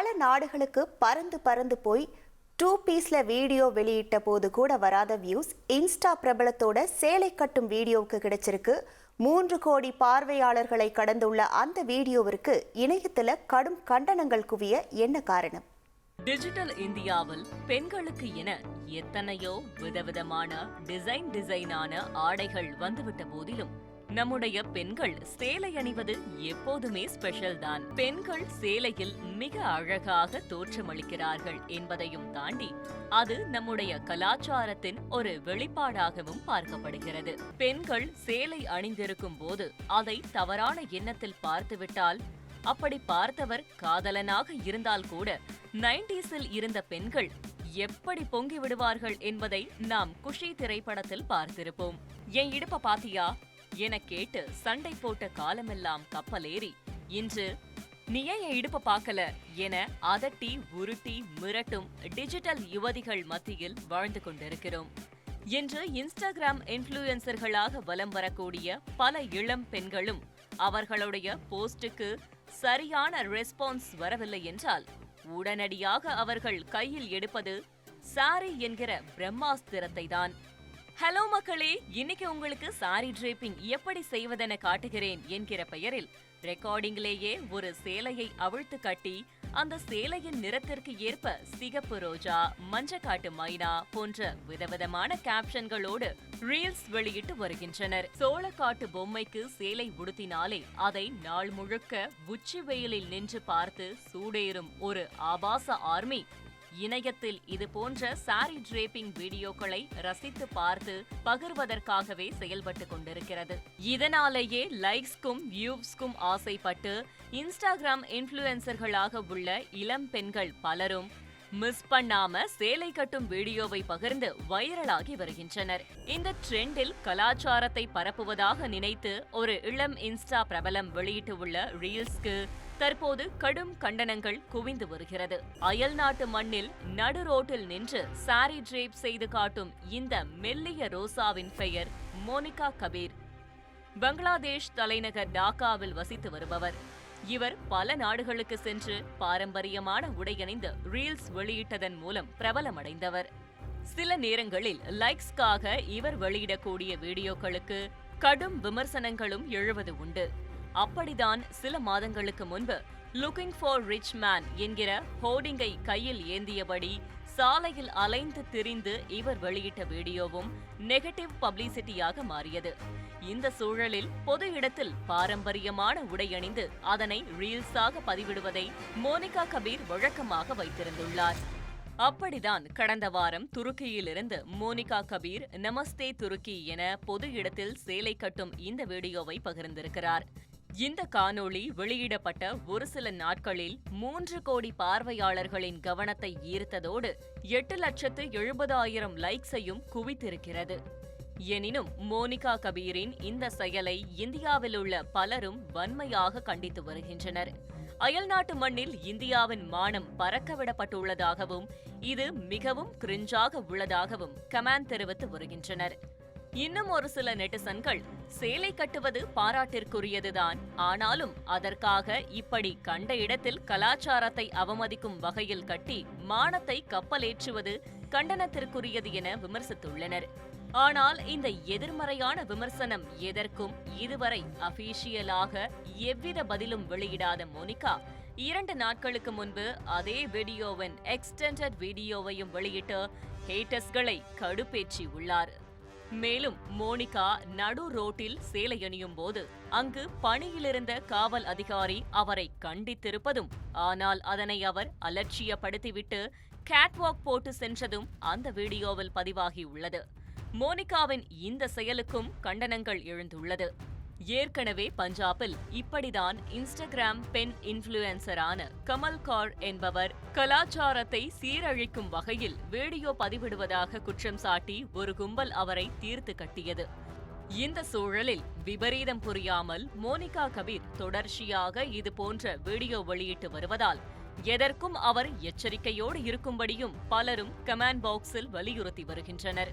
பல நாடுகளுக்கு பறந்து பறந்து போய் டூ பீஸ்ல வீடியோ வெளியிட்ட போது கூட வராத வியூஸ் இன்ஸ்டா பிரபலத்தோட சேலை கட்டும் வீடியோவுக்கு கிடைச்சிருக்கு. மூன்று கோடி பார்வையாளர்களை கடந்துள்ள அந்த வீடியோவிற்கு இணையத்தில் கடும் கண்டனங்கள் குவிய என்ன காரணம்? டிஜிட்டல் இந்தியாவில் பெண்களுக்கு என எத்தனையோ விதவிதமான டிசைன் டிசைனான ஆடைகள் வந்துவிட்ட போதிலும் நம்முடைய பெண்கள் சேலை அணிவது எப்போதுமே ஸ்பெஷல் தான். பெண்கள் சேலையில் மிக அழகாக தோற்றமளிக்கிறார்கள் என்பதையும் தாண்டி அது நம்முடைய கலாச்சாரத்தின் ஒரு வெளிப்பாடாகவும் பார்க்கப்படுகிறது. பெண்கள் சேலை அணிந்திருக்கும் போது அதை தவறான எண்ணத்தில் பார்த்துவிட்டால் அப்படி பார்த்தவர் காதலனாக இருந்தால் கூட நைன்டிஸில் இருந்த பெண்கள் எப்படி பொங்கி விடுவார்கள் என்பதை நாம் குஷி திரைப்படத்தில் பார்த்திருப்போம். என் இடுப்ப பாத்தியா? என கேட்டு சண்டை போட்ட காலமெல்லாம் கப்பலேறி இன்று நீ ஏன் இடுப்ப பார்க்கல என அதட்டி உருட்டி மிரட்டும் டிஜிட்டல் யுவதிகள் மத்தியில் வாழ்ந்து கொண்டிருக்கிறோம். இன்று இன்ஸ்டாகிராம் இன்ஃப்ளூயன்சர்களாக வலம் வரக்கூடிய பல இளம் பெண்களும் அவர்களுடைய போஸ்டுக்கு சரியான ரெஸ்பான்ஸ் வரவில்லை என்றால் உடனடியாக அவர்கள் கையில் எடுப்பது சாரி என்கிற பிரம்மாஸ்திரத்தை தான் ஹலோ மக்களே இன்னைக்கு உங்களுக்கு சாரி டிரேப்பிங் எப்படி செய்வதென காட்டுகிறேன் என்கிற பெயரில் ரெக்கார்டிங்கிலேயே ஒரு சேலையை அவிழ்த்து கட்டி அந்த சேலையின் நிறத்திற்கு ஏற்ப சிகப்பு ரோஜா மஞ்சக்காட்டு மைனா போன்ற விதவிதமான கேப்ஷன்களோடு ரீல்ஸ் வெளியிட்டு வருகின்றனர். சோளக்காட்டு பொம்மைக்கு சேலை உடுத்தினாலே அதை நாள் முழுக்க உச்சி வெயிலில் நின்று பார்த்து சூடேறும் ஒரு ஆபாச ஆர்மி இணையத்தில் இது போன்ற சாரி டிரேப்பிங் வீடியோக்களை ரசித்து பார்த்து பகிர்வதற்காகவே செயல்பட்டு கொண்டிருக்கிறது. இதனாலேயே லைக்ஸ்க்கும் வியூஸ்க்கும் ஆசைப்பட்டு இன்ஸ்டாகிராம் இன்ஃப்ளூயன்சர்களாக உள்ள இளம் பெண்கள் பலரும் மிஸ் பண்ணாம சேலை கட்டும் வீடியோவை பகிர்ந்து வைரலாகி வருகின்றனர். இந்த ட்ரெண்டில் கலாச்சாரத்தை பரப்புவதாக நினைத்து ஒரு இளம் இன்ஸ்டா பிரபலம் வெளியிட்டுள்ள ரீல்ஸ்க்கு தற்போது கடும் கண்டனங்கள் குவிந்து வருகிறது. அயல் நாட்டு மண்ணில் நடு ரோட்டில் நின்று சாரி ட்ரேப் செய்து காட்டும் இந்த மெல்லிய ரோசாவின் பெயர் மோனிகா கபீர். பங்களாதேஷ் தலைநகர் டாக்காவில் வசித்து வருபவர். இவர் பல நாடுகளுக்கு சென்று பாரம்பரியமான உடையணிந்து ரீல்ஸ் வெளியிட்டதன் மூலம் பிரபலமடைந்தவர். சில நேரங்களில் லைக்ஸ்க்காக இவர் வெளியிடக்கூடிய வீடியோக்களுக்கு கடும் விமர்சனங்களும் எழுவது உண்டு. அப்படிதான் சில மாதங்களுக்கு முன்பு லுக்கிங் ஃபார் ரிச் மேன் என்கிற ஹோர்டிங்கை கையில் ஏந்தியபடி சாலையில் அலைந்து திரிந்து இவர் வெளியிட்ட வீடியோவும் நெகட்டிவ் பப்ளிசிட்டியாக மாறியது. இந்த சூழலில் பொது இடத்தில் பாரம்பரியமான உடை அணிந்து அதனை ரீல்ஸாக பதிவிடுவதை மோனிகா கபீர் வழக்கமாக வைத்திருந்துள்ளார். அப்படிதான் கடந்த வாரம் துருக்கியிலிருந்து மோனிகா கபீர் நமஸ்தே துருக்கி என பொது இடத்தில் சேலை கட்டும் இந்த வீடியோவை பகிர்ந்திருக்கிறார். இந்த காணொளி வெளியிடப்பட்ட ஒரு சில நாட்களில் மூன்று கோடி பார்வையாளர்களின் கவனத்தை ஈர்த்ததோடு எட்டு லட்சத்து எழுபதாயிரம் லைக்ஸையும் குவித்திருக்கிறது. எனினும் மோனிகா கபீரின் இந்த செயலை இந்தியாவில் உள்ள பலரும் வன்மையாக கண்டித்து வருகின்றனர். அயல்நாட்டு மண்ணில் இந்தியாவின் மானம் பறக்கவிடப்பட்டுள்ளதாகவும் இது மிகவும் கிரிஞ்சாக உள்ளதாகவும் கமான் தெரிவித்து வருகின்றனர். இன்னும் ஒரு சில நெட்டிசன்கள் சேலை கட்டுவது பாராட்டிற்குரியதுதான். ஆனாலும் அதற்காக இப்படி கண்ட இடத்தில் கலாச்சாரத்தை அவமதிக்கும் வகையில் கட்டி மானத்தை கப்பலேற்றுவது கண்டனத்திற்குரியது என விமர்சித்துள்ளனர். ஆனால் இந்த எதிர்மறையான விமர்சனம் எதற்கும் இதுவரை அபிஷியலாக எவ்வித பதிலும் வெளியிடாத மோனிகா இரண்டு நாட்களுக்கு முன்பு அதே வீடியோவின் எக்ஸ்டெண்டட் வீடியோவையும் வெளியிட்டு ஹேட்டர்ஸ்களை கடுப்பேற்றி உள்ளார். மேலும் மோனிகா நடு ரோட்டில் சேலை அணியும் போது அங்கு பணியிலிருந்த காவல் அதிகாரி அவரை கண்டித்திருப்பதும் ஆனால் அதனை அவர் அலட்சியப்படுத்திவிட்டு கேட்வாக் போட்டு சென்றதும் அந்த வீடியோவில் பதிவாகியுள்ளது. மோனிகாவின் இந்த செயலுக்கும் கண்டனங்கள் எழுந்துள்ளது. ஏற்கனவே பஞ்சாபில் இப்படிதான் இன்ஸ்டாகிராம் பெண் இன்ஃபுளுசரான கமல் கார் என்பவர் கலாச்சாரத்தை சீரழிக்கும் வகையில் வீடியோ பதிவிடுவதாக குற்றம் சாட்டி ஒரு கும்பல் அவரை தீர்த்து கட்டியது. இந்த சூழலில் விபரீதம் புரியாமல் மோனிகா கபீர் தொடர்ச்சியாக இது போன்ற வீடியோ வெளியிட்டு வருவதால் எதற்கும் அவர் எச்சரிக்கையோடு இருக்கும்படியும் பலரும் கமெண்ட் பாக்ஸில் வலியுறுத்தி வருகின்றனர்.